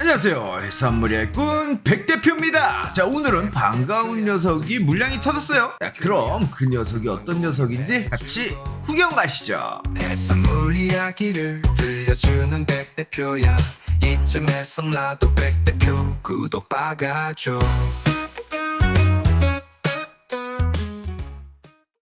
안녕하세요. 해산물의 꾼 백대표입니다. 자 오늘은 반가운 녀석이 물량이 터졌어요. 자 그럼 그 녀석이 어떤 녀석인지 같이 구경 가시죠. 해산물 이야기를 들려주는 백대표야. 이쯤에서 나도 백대표 구독 박아줘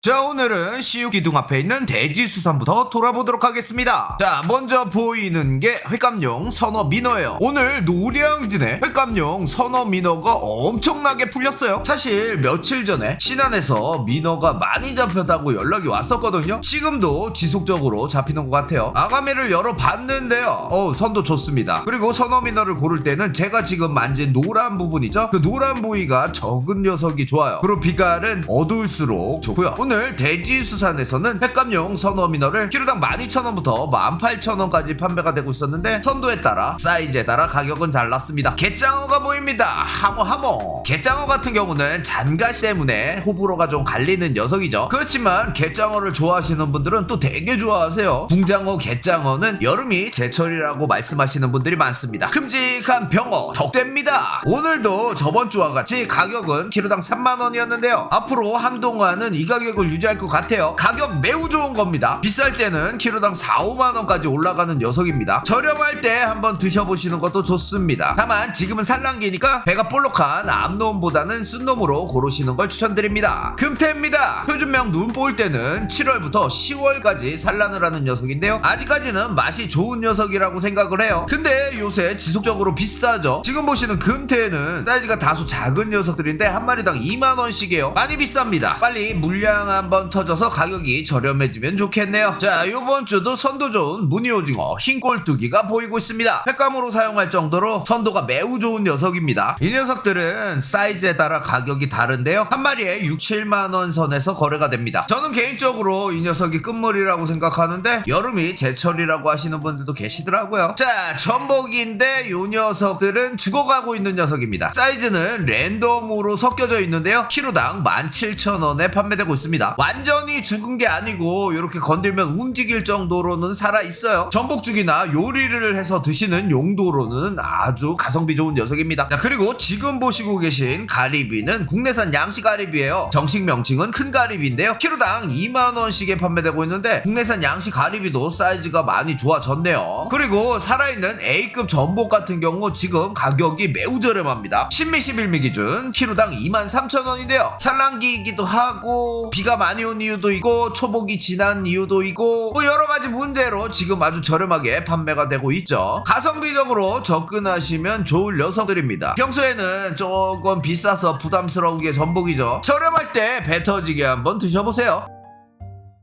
자 오늘은 시우 기둥 앞에 있는 대지 수산부터 돌아보도록 하겠습니다. 자 먼저 보이는 게 횟감용 선어 민어예요. 오늘 노량진에 횟감용 선어 민어가 엄청나게 풀렸어요. 사실 며칠 전에 신안에서 민어가 많이 잡혔다고 연락이 왔었거든요. 지금도 지속적으로 잡히는 것 같아요. 아가미를 열어봤는데요. 어 선도 좋습니다. 그리고 선어 민어를 고를 때는 제가 지금 만진 노란 부분이죠? 그 노란 부위가 적은 녀석이 좋아요. 그리고 비갈은 어두울수록 좋고요. 오늘 대지수산에서는 횟감용 선어민어를 키로당 12,000원부터 18,000원까지 판매가 되고 있었는데 선도에 따라 사이즈에 따라 가격은 달랐습니다. 갯장어가 보입니다. 하모 하모. 갯장어 같은 경우는 잔가시 때문에 호불호가 좀 갈리는 녀석이죠. 그렇지만 갯장어를 좋아하시는 분들은 또 되게 좋아하세요. 붕장어 갯장어는 여름이 제철이라고 말씀하시는 분들이 많습니다. 큼직한 병어 덕대입니다. 오늘도 저번 주와 같이 가격은 키로당 3만 원이었는데요. 앞으로 한동안은 이 가격을 유지할 것 같아요. 가격 매우 좋은 겁니다. 비쌀 때는 키로당 4, 5만원까지 올라가는 녀석입니다. 저렴할 때 한번 드셔보시는 것도 좋습니다. 다만 지금은 산란기니까 배가 볼록한 암놈보다는 순놈으로 고르시는 걸 추천드립니다. 금태입니다. 표준명 눈 보일 때는 7월부터 10월까지 산란을 하는 녀석인데요. 아직까지는 맛이 좋은 녀석이라고 생각을 해요. 근데 요새 지속적으로 비싸죠. 지금 보시는 금태는 사이즈가 다소 작은 녀석들인데 한 마리당 2만원씩이에요. 많이 비쌉니다. 빨리 물량 한번 터져서 가격이 저렴해지면 좋겠네요. 자 요번 주도 선도 좋은 무늬 오징어 흰 꼴뚜기가 보이고 있습니다. 횟감으로 사용할 정도로 선도가 매우 좋은 녀석입니다. 이 녀석들은 사이즈에 따라 가격이 다른데요. 한 마리에 6, 7만 원 선에서 거래가 됩니다. 저는 개인적으로 이 녀석이 끝물이라고 생각하는데 여름이 제철이라고 하시는 분들도 계시더라고요. 자 전복인데 요 녀석들은 죽어가고 있는 녀석입니다. 사이즈는 랜덤으로 섞여져 있는데요. 키로당 17,000원에 판매되고 있습니다 완전히 죽은 게 아니고 이렇게 건들면 움직일 정도로는 살아 있어요. 전복죽이나 요리를 해서 드시는 용도로는 아주 가성비 좋은 녀석입니다. 자 그리고 지금 보시고 계신 가리비는 국내산 양식 가리비예요. 정식 명칭은 큰 가리비인데요. 키로당 2만 원씩에 판매되고 있는데 국내산 양식 가리비도 사이즈가 많이 좋아졌네요. 그리고 살아있는 A급 전복 같은 경우 지금 가격이 매우 저렴합니다. 10미 11미 기준 키로당 23,000원인데요. 산란기이기도 하고 비가 많이 온 이유도 있고 초복이 지난 이유도 있고 뭐 여러 가지 문제로 지금 아주 저렴하게 판매가 되고 있죠. 가성비적으로 접근하시면 좋을 녀석들입니다. 평소에는 조금 비싸서 부담스러운 게 전복이죠. 저렴할 때 배 터지게 한번 드셔보세요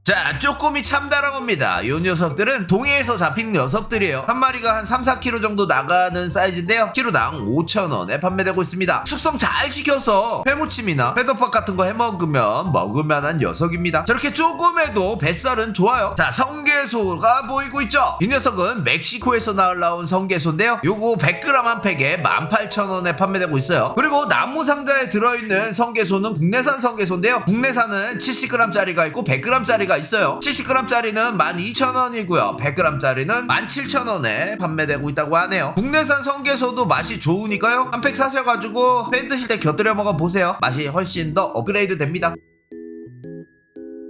자, 쪼꼬미 참다랑어입니다. 요 녀석들은 동해에서 잡힌 녀석들이에요. 한 마리가 한 3, 4kg 정도 나가는 사이즈인데요. 키로당 5,000원에 판매되고 있습니다. 숙성 잘 시켜서 회무침이나 회덮밥 같은 거 해먹으면 먹을만한 녀석입니다. 저렇게 조금해도 뱃살은 좋아요. 자, 성게소가 보이고 있죠? 이 녀석은 멕시코에서 나온 성게소인데요. 요거 100g 한 팩에 18,000원에 판매되고 있어요. 그리고 나무 상자에 들어있는 성게소는 국내산 성게소인데요. 국내산은 70g짜리가 있고 100g짜리가 있어요. 70g짜리는 12,000원이고요. 100g짜리는 17,000원에 판매되고 있다고 하네요. 국내산 성게소도 맛이 좋으니까요. 한 팩 사셔가지고 회 드실 때 곁들여 먹어 보세요. 맛이 훨씬 더 업그레이드 됩니다.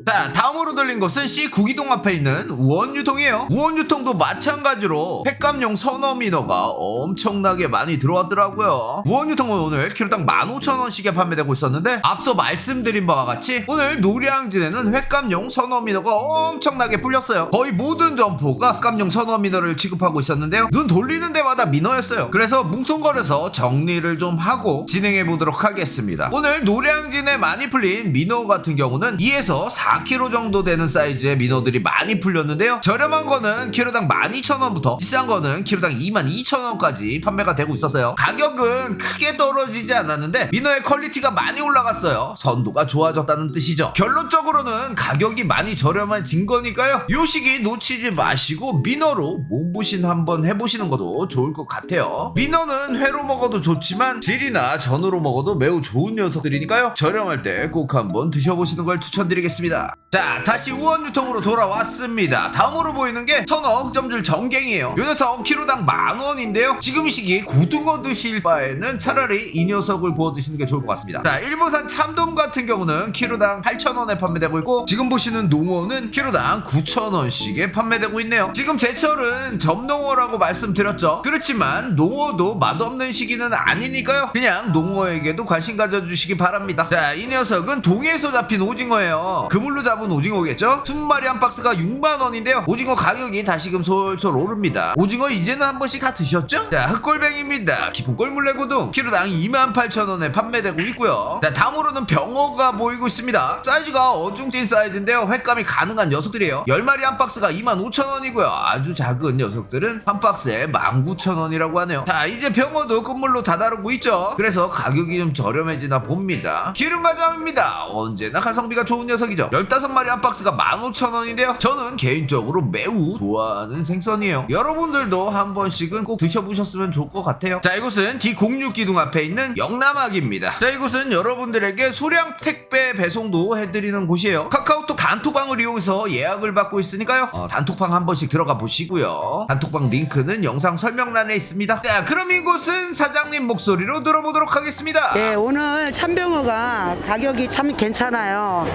자 다음으로 들린 곳은 C 구기동 앞에 있는 우원유통이에요. 우원유통도 마찬가지로 횟감용 선어민어가 엄청나게 많이 들어왔더라고요. 우원유통은 오늘 키로당 15,000원씩에 판매되고 있었는데 앞서 말씀드린 바와 같이 오늘 노량진에는 횟감용 선어민어가 엄청나게 풀렸어요. 거의 모든 점포가 횟감용 선어민어를 취급하고 있었는데요. 눈 돌리는 데마다 민어였어요. 그래서 뭉뚱거려서 정리를 좀 하고 진행해 보도록 하겠습니다. 오늘 노량진에 많이 풀린 민어 같은 경우는 2에서 4kg 정도 되는 사이즈의 민어들이 많이 풀렸는데요. 저렴한 거는 키로당 12,000원부터 비싼 거는 키로당 22,000원까지 판매가 되고 있었어요. 가격은 크게 떨어지지 않았는데 민어의 퀄리티가 많이 올라갔어요. 선도가 좋아졌다는 뜻이죠. 결론적으로는 가격이 많이 저렴해진 거니까요. 요 시기 놓치지 마시고 민어로 몸부신 한번 해보시는 것도 좋을 것 같아요. 민어는 회로 먹어도 좋지만 딜이나 전으로 먹어도 매우 좋은 녀석들이니까요. 저렴할 때 꼭 한번 드셔보시는 걸 추천드리겠습니다. 자, 다시 우원 유통으로 돌아왔습니다. 다음으로 보이는 게 선어 흑점줄 정갱이에요. 요 녀석 키로당 만 원인데요. 지금 이 시기 고등어 드실 바에는 차라리 이 녀석을 구워 드시는 게 좋을 것 같습니다. 자, 일본산 참돔 같은 경우는 키로당 8,000원에 판매되고 있고 지금 보시는 농어는 키로당 9,000원씩에 판매되고 있네요. 지금 제철은 점농어라고 말씀드렸죠. 그렇지만 농어도 맛없는 시기는 아니니까요. 그냥 농어에게도 관심 가져주시기 바랍니다. 자, 이 녀석은 동해에서 잡힌 오징어예요. 그물 로 잡은 오징어겠죠? 20마리 한 박스가 6만 원인데요. 오징어 가격이 다시금 솔솔 오릅니다. 오징어 이제는 한 번씩 다 드셨죠? 자, 흑골뱅입니다. 깊은 꼴물레 고등 키로당 2만 8천 원에 판매되고 있고요. 자, 다음으로는 병어가 보이고 있습니다. 사이즈가 어중뛴 사이즈인데요. 횟감이 가능한 녀석들이에요. 10마리 한 박스가 2만 5천 원이고요. 아주 작은 녀석들은 한 박스에 1만 9천 원이라고 하네요. 자, 이제 병어도 끝물로 다다르고 있죠. 그래서 가격이 좀 저렴해지나 봅니다. 기름가자입니다. 언제나 가성비가 좋은 녀석이죠. 15마리 한 박스가 15,000원인데요. 저는 개인적으로 매우 좋아하는 생선이에요. 여러분들도 한 번씩은 꼭 드셔보셨으면 좋을 것 같아요. 자, 이곳은 D06 기둥 앞에 있는 영남학입니다. 자, 이곳은 여러분들에게 소량 택배 배송도 해드리는 곳이에요. 카카오톡 단톡방을 이용해서 예약을 받고 있으니까요. 어, 단톡방 한 번씩 들어가 보시고요. 단톡방 링크는 영상 설명란에 있습니다. 자, 그럼 이곳은 사장님 목소리로 들어보도록 하겠습니다. 네, 오늘 참병어가 가격이 참 괜찮아요.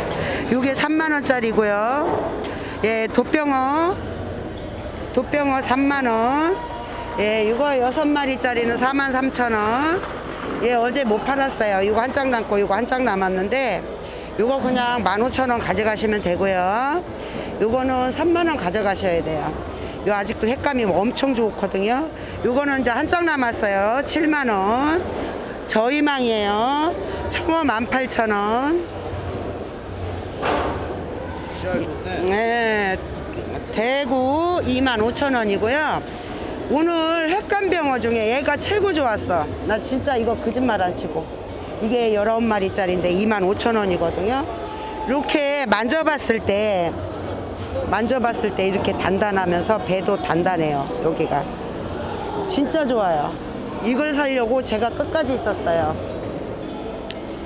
이게 3만 원짜리고요. 예, 도병어 도병어 3만 원. 예, 이거 6마리짜리는 4만 3천 원. 예, 어제 못 팔았어요. 이거 한 장 남고 이거 한 장 남았는데 이거 그냥 15,000원 가져가시면 되고요. 이거는 3만 원 가져가셔야 돼요. 요 아직도 횟감이 엄청 좋거든요. 요거는 이제 한 장 남았어요. 7만 원. 저희망이에요. 청어 18,000원. 네. 대구 25,000원이고요. 오늘 횟감병어 중에 얘가 최고 좋았어. 나 진짜 이거 거짓말 안 치고. 이게 19마리짜리인데 25,000원이거든요. 이렇게 만져봤을 때 만져봤을 때 이렇게 단단하면서 배도 단단해요. 여기가. 진짜 좋아요. 이걸 살려고 제가 끝까지 있었어요.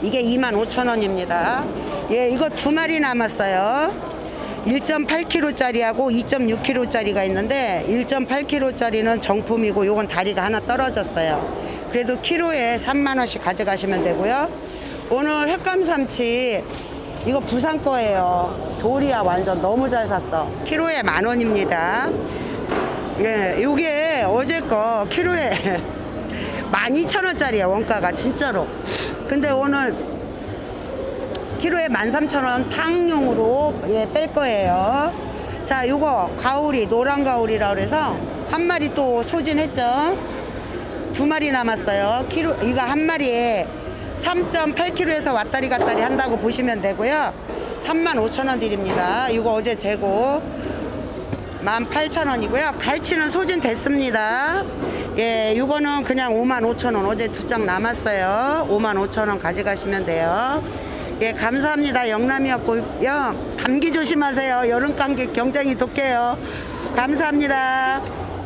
이게 25,000원입니다. 예, 이거 두 마리 남았어요. 1.8kg짜리하고 2.6kg짜리가 있는데 1.8kg짜리는 정품이고 요건 다리가 하나 떨어졌어요. 그래도 키로에 3만 원씩 가져가시면 되고요. 오늘 횟감삼치 이거 부산 거예요. 돌이야 완전 너무 잘 샀어. 키로에 만 원입니다. 예, 요게 어제 거 키로에 12,000원짜리야 원가가 진짜로. 근데 오늘 키로에 13,000원 탕용으로 예, 뺄 거예요. 자, 요거 가오리 노란 가오리라 그래서 한 마리 또 소진했죠. 두 마리 남았어요. 키로 이거 한 마리에 3.8kg에서 왔다리 갔다리 한다고 보시면 되고요. 35,000원 드립니다. 이거 어제 재고 18,000원이고요. 갈치는 소진 됐습니다. 예, 이거는 그냥 55,000원. 어제 두 장 남았어요. 55,000원 가져가시면 돼요. 예, 감사합니다. 영남이었고요. 감기 조심하세요. 여름 감기 굉장히 독해요. 감사합니다.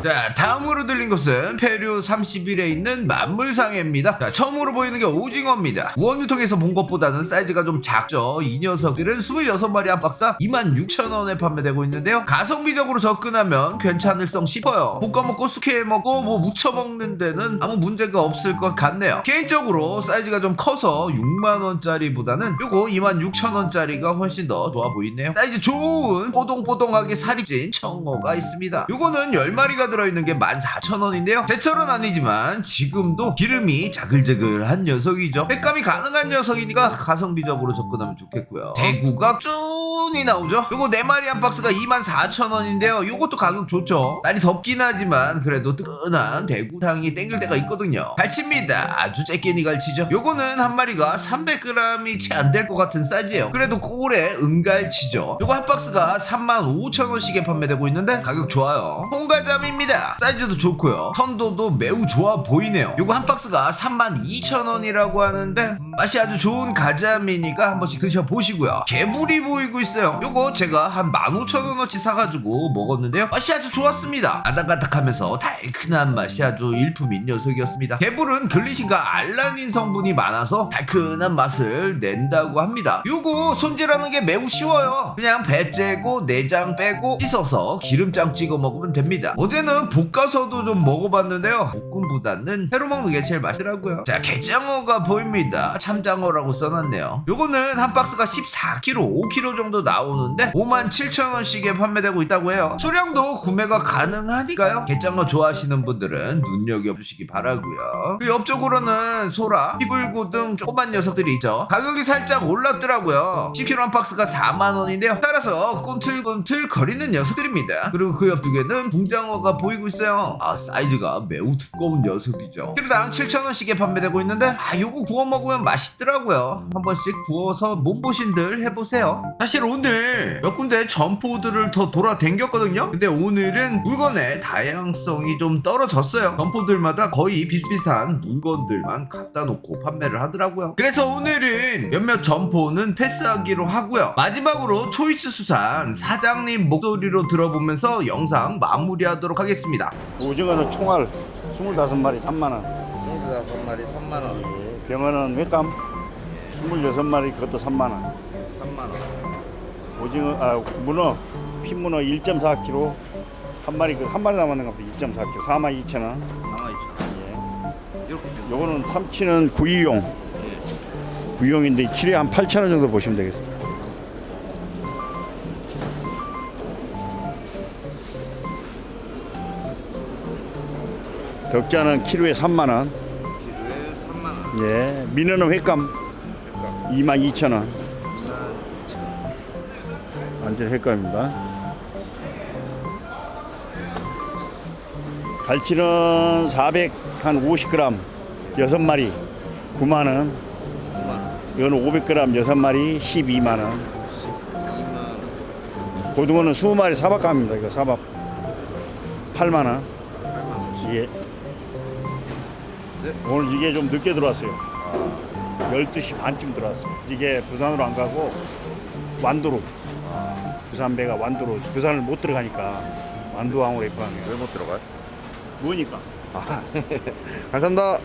자, 다음으로 들린 곳은 페류 30일에 있는 만물상해입니다. 자, 처음으로 보이는 게 오징어입니다. 우원유통에서 본 것보다는 사이즈가 좀 작죠. 이 녀석들은 26마리 한 박스 26,000원에 판매되고 있는데요. 가성비적으로 접근하면 괜찮을성 싶어요. 볶아 먹고 숙회 먹고 뭐 무쳐 먹는 데는 아무 문제가 없을 것 같네요. 개인적으로 사이즈가 좀 커서 6만 원짜리보다는 요거 26,000원짜리가 훨씬 더 좋아 보이네요. 사이즈 좋은 뽀동뽀동하게 살이 찐 청어가 있습니다. 요거는 10마리가 들 어있는 게 14,000원인데요. 제철은 아니지만 지금도 기름이 자글자글한 녀석이죠. 횟감이 가능한 녀석이니까 가성비적으로 접근하면 좋겠고요. 대구가 쭈니 나오죠. 요거 4마리 한 박스가 24,000원인데요. 요것도 가격 좋죠. 날이 덥긴 하지만 그래도 뜨끈한 대구탕이 땡길 때가 있거든요. 갈치입니다. 아주 째끼니 갈치죠. 요거는 한 마리가 300g이 채 안 될 것 같은 사이즈예요. 그래도 꼴에 은갈치죠. 요거 한 박스가 35,000원씩에 판매되고 있는데 가격 좋아요. 홍가자미입니다. 사이즈도 좋고요. 선도도 매우 좋아 보이네요. 요거 한 박스가 32,000원이라고 하는데 음, 맛이 아주 좋은 가자미니까 한 번씩 드셔보시고요. 개불이 보이고 있습니다. 있어요. 요거 제가 한 15,000원어치 사가지고 먹었는데요. 맛이 아주 좋았습니다. 아닥아닥하면서 달큰한 맛이 아주 일품인 녀석이었습니다. 개불은 글리신과 알라닌 성분이 많아서 달큰한 맛을 낸다고 합니다. 요거 손질하는 게 매우 쉬워요. 그냥 배 째고 내장 빼고 씻어서 기름장 찍어 먹으면 됩니다. 어제는 볶아서도 좀 먹어봤는데요. 볶음보다는 회로 먹는 게 제일 맛있더라고요. 자, 게장어가 보입니다. 참장어라고 써놨네요. 요거는 한 박스가 14kg, 5kg 정도 나오는데 57,000원씩에 판매되고 있다고 해요. 수량도 구매가 가능하니까요. 게장어 좋아하시는 분들은 눈여겨주시기 바라고요. 그 옆쪽으로는 소라, 피불고 등 조그만 녀석들이 있죠. 가격이 살짝 올랐더라고요. 10kg 한 박스가 4만원인데요. 따라서 꿈틀꿈틀 거리는 녀석들입니다. 그리고 그 옆쪽에는 붕장어가 보이고 있어요. 아, 사이즈가 매우 두꺼운 녀석이죠. 키로당 7,000원씩에 판매되고 있는데, 아, 요거 구워 먹으면 맛있더라고요. 한 번씩 구워서 몸보신들 해보세요. 사실 몇 군데 점포들을 더 돌아댕겼거든요. 근데 오늘은 물건의 다양성이 좀 떨어졌어요. 점포들마다 거의 비슷비슷한 물건들만 갖다 놓고 판매를 하더라고요. 그래서 오늘은 몇몇 점포는 패스하기로 하고요. 마지막으로 초이스 수산 사장님 목소리로 들어보면서 영상 마무리하도록 하겠습니다. 오징어는 총알 25마리 3만원 25마리 3만원 예, 병어는 횟감 26마리 그것도 3만원 3만원 오징어 아 문어 핀문어 1.4kg 한 마리 그 한 마리 남았는 거 1.4kg 4만 2천원. 42,000원. 예. 이렇게 좀 요거는 삼치는 구이용. 구이용인데 키로에 한 8천원 정도 보시면 되겠습니다 덕자는 키로에 3만원. 기로에 3만 원. 예, 민어는 횟감 22,000원. 완전 횟감입니다. 갈치는 400, 한 50g, 6마리, 9만원. 9만원 이거는 500g, 6마리, 12만원. 2만원 고등어는 20마리 사박감입니다. 이거 사박. 8만원. 8만원 예. 네. 오늘 이게 좀 늦게 들어왔어요. 12시 반쯤 들어왔어요. 이게 부산으로 안 가고 완도로. 부산 배가 완도로 부산을 못 들어가니까 완도항으로 입항해요. 왜 못 들어가요? 뭐니까? 감사합니다